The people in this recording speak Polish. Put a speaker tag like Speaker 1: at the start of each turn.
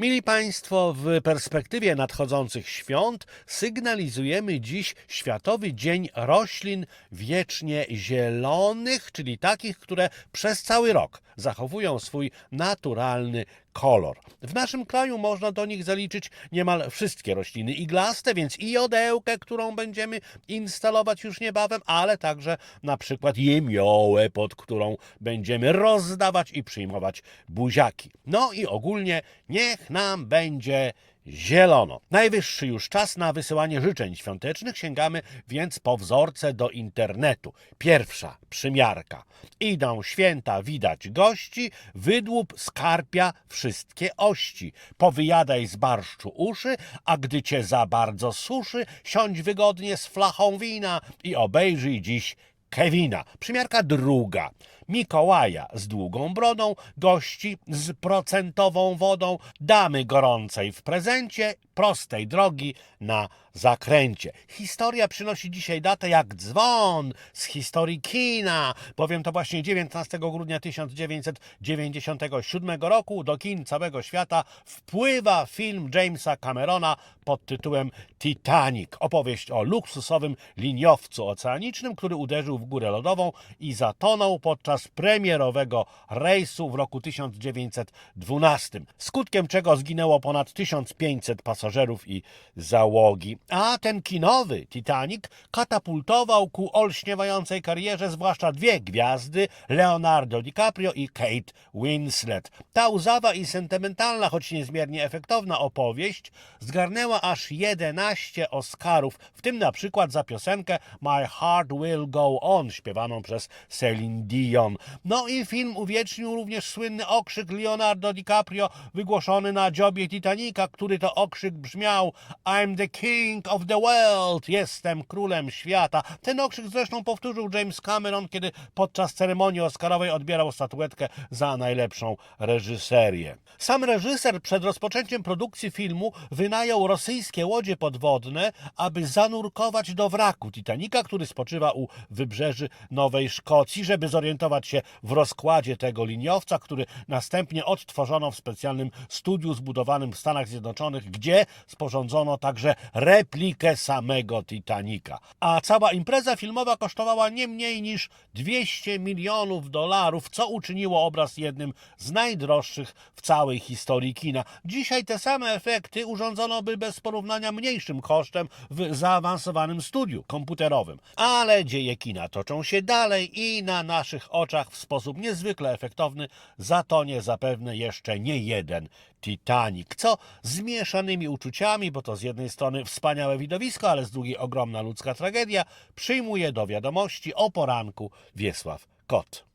Speaker 1: Mili Państwo, w perspektywie nadchodzących świąt sygnalizujemy dziś Światowy Dzień Roślin Wiecznie Zielonych, czyli takich, które przez cały rok zachowują swój naturalny kolor. W naszym kraju można do nich zaliczyć niemal wszystkie rośliny iglaste, więc i jodełkę, którą będziemy instalować już niebawem, ale także na przykład jemiołę, pod którą będziemy rozdawać i przyjmować buziaki. No i ogólnie niech nam będzie zielono. Najwyższy już czas na wysyłanie życzeń świątecznych. Sięgamy więc po wzorce do internetu. Pierwsza przymiarka. Idą święta, widać gości, wydłup skarpia wszystkie ości. Powyjadaj z barszczu uszy, a gdy cię za bardzo suszy, siądź wygodnie z flachą wina i obejrzyj dziś Kevina. Przymiarka druga. Mikołaja z długą brodą, gości z procentową wodą, damy gorącej w prezencie, prostej drogi na zakręcie. Historia przynosi dzisiaj datę jak dzwon z historii kina, bowiem to właśnie 19 grudnia 1997 roku do kin całego świata wpływa film Jamesa Camerona pod tytułem Titanic. Opowieść o luksusowym liniowcu oceanicznym, który uderzył w górę lodową i zatonął podczas premierowego rejsu w roku 1912, skutkiem czego zginęło ponad 1500 pasażerów i załogi. A ten kinowy Titanic katapultował ku olśniewającej karierze zwłaszcza dwie gwiazdy, Leonardo DiCaprio i Kate Winslet. Ta łzawa i sentymentalna, choć niezmiernie efektowna opowieść zgarnęła aż 11 Oscarów, w tym na przykład za piosenkę My Heart Will Go On, śpiewaną przez Celine Dion. No i film uwiecznił również słynny okrzyk Leonardo DiCaprio wygłoszony na dziobie Titanica, który to okrzyk brzmiał I'm the king of the world, jestem królem świata. Ten okrzyk zresztą powtórzył James Cameron, kiedy podczas ceremonii Oscarowej odbierał statuetkę za najlepszą reżyserię. Sam reżyser przed rozpoczęciem produkcji filmu wynajął rosyjskie łodzie podwodne, aby zanurkować do wraku Titanica, który spoczywa u wybrzeży Nowej Szkocji, żeby zorientować się w rozkładzie tego liniowca, który następnie odtworzono w specjalnym studiu zbudowanym w Stanach Zjednoczonych, gdzie sporządzono także replikę samego Titanica. A cała impreza filmowa kosztowała nie mniej niż 200 milionów dolarów, co uczyniło obraz jednym z najdroższych w całej historii kina. Dzisiaj te same efekty urządzono by bez porównania mniejszym kosztem w zaawansowanym studiu komputerowym. Ale dzieje kina toczą się dalej i na naszych oczach w sposób niezwykle efektowny zatonie zapewne jeszcze nie jeden Titanic, co z mieszanymi uczuciami, bo to z jednej strony wspaniałe widowisko, ale z drugiej ogromna ludzka tragedia, przyjmuje do wiadomości o poranku Wiesław Kot.